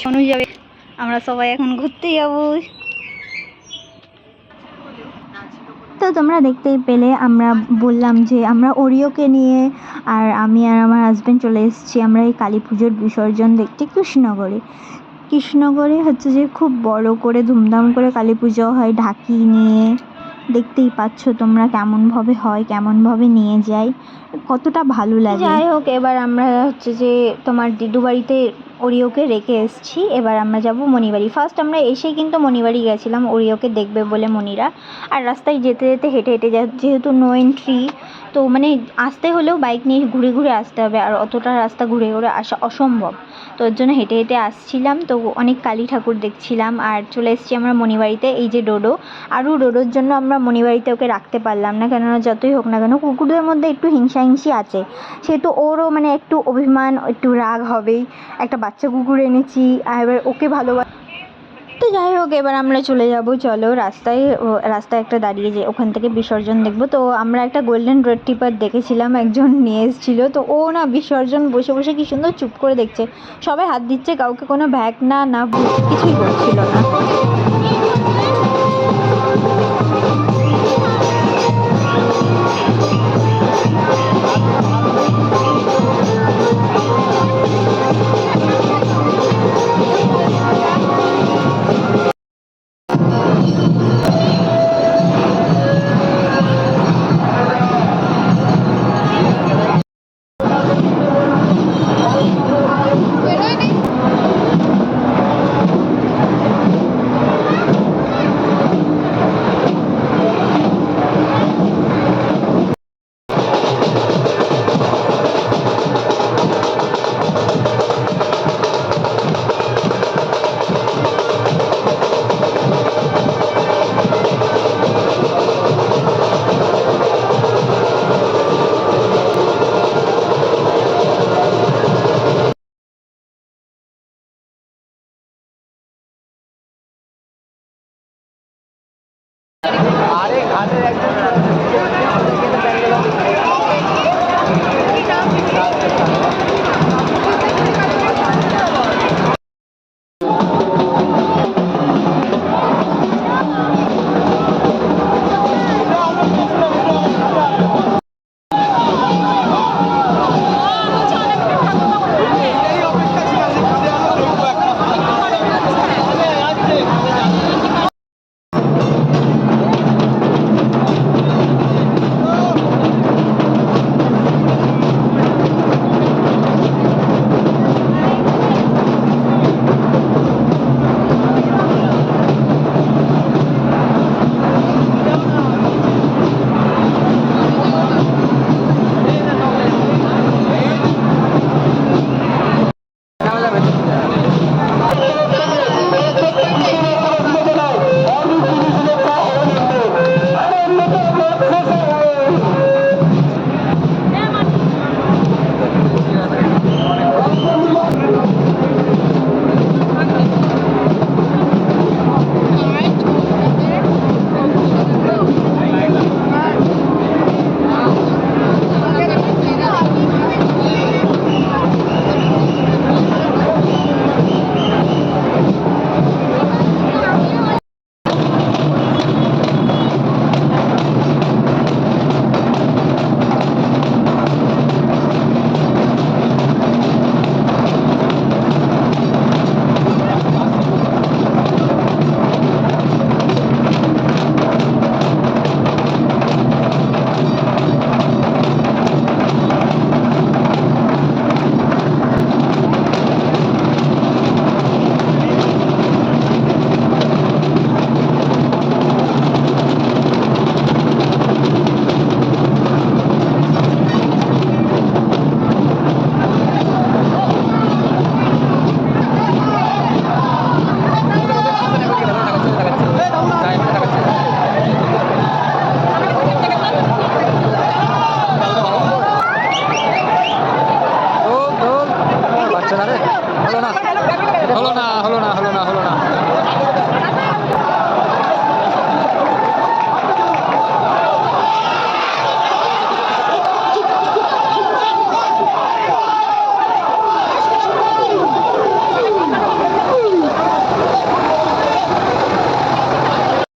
ছনু যাবে। আমরা সবাই এখন ঘুরতে যাব। তো তোমরা দেখতেই পেলে আমরা বললাম যে আমরা ওরিওকে নিয়ে আর আমি আর আমার হাজব্যান্ড চলে এসেছি আমরা এই কালী পুজোর বিসর্জন দেখতে কৃষ্ণনগরে। কৃষ্ণনগরে হচ্ছে যে খুব বড় করে ধুমধাম করে কালী পুজো হয় ঢাকি নিয়ে। দেখতেই পাচ্ছ তোমরা কেমনভাবে হয় কেমনভাবে নিয়ে যায় কতটা ভালো লাগে। যাই হোক এবার আমরা হচ্ছে যে তোমার দিদু বাড়িতে ওরিওকে রেখে এসেছি। এবার আমরা যাব মণিবাড়ি। ফার্স্ট আমরা এসেই কিন্তু মণিবাড়ি গেছিলাম, ওরিওকে দেখবে বলে মনিরা আর রাস্তায় যেতে যেতে হেঁটে হেঁটে যা, যেহেতু নো এন্ট্রি তো মানে আসতে হলেও বাইক নিয়ে ঘুরে ঘুরে আসতে হবে। আর অতটা রাস্তা ঘুরে ঘুরে আসা অসম্ভব। তো ওর জন্য হেঁটে হেঁটে আসছিলাম। তো অনেক কালী ঠাকুর দেখছিলাম। আর চলে এসেছি আমরা মণিবাড়িতে, এই যে ডোডো। আরও ডোডোর জন্য আমরা মণিবাড়িতে ওকে রাখতে পারলাম না। কেননা যতই হোক না কেন, কুকুরদের মধ্যে একটু হিংসা হিংসি আছে। সেহেতু ওরও মানে একটু অভিমান, একটু রাগ হবেই। একটা বাচ্চা কুকুর এনেছি, আর এবার ওকে ভালোবাসি তো যাই হোক, এবার আমরা চলে যাব, চলো রাস্তায় রাস্তায় একটা দাঁড়িয়ে যে ওখান থেকে বিসর্জন দেখব। তো আমরা একটা গোল্ডেন রেড টিপার দেখেছিলাম, একজন নিয়ে এসেছিল। তো ও না বিসর্জন বসে বসে কি সুন্দর চুপ করে দেখছে। সবাই হাত দিচ্ছে, কাউকে কোনো ব্যাগ না না, কিছুই করছিল না।